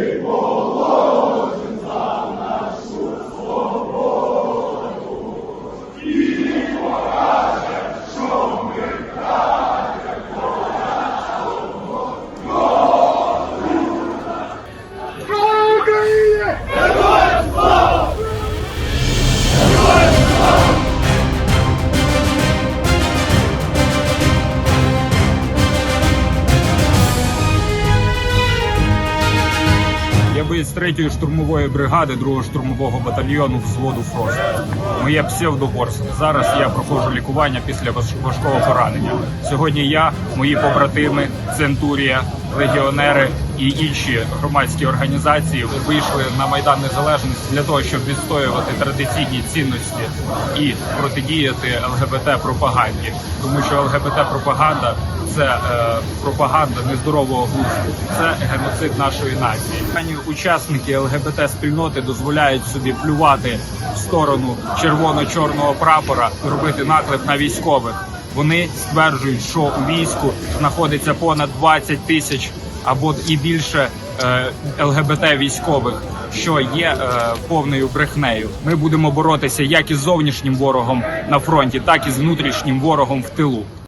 Я боєць 3-ї штурмової бригади 2-го штурмового батальйону взводу Фрост. Моє псевдоборство. Зараз я проходжу лікування після важкого поранення. Сьогодні я, мої побратими, Центурія, легіонери і інші громадські організації вийшли на майдан незалежності для того, щоб відстоювати традиційні цінності і протидіяти ЛГБТ пропаганді, тому що ЛГБТ пропаганда це е, пропаганда нездорового глузду, це геноцид нашої нації. Пані учасники ЛГБТ спільноти дозволяють собі плювати в сторону червоно-чорного прапора, робити наклеп на військових. Вони стверджують, що у війську знаходиться понад 20 тисяч або і більше е, ЛГБТ військових, що є е, повною брехнею. Ми будемо боротися як із зовнішнім ворогом на фронті, так і з внутрішнім ворогом в тилу.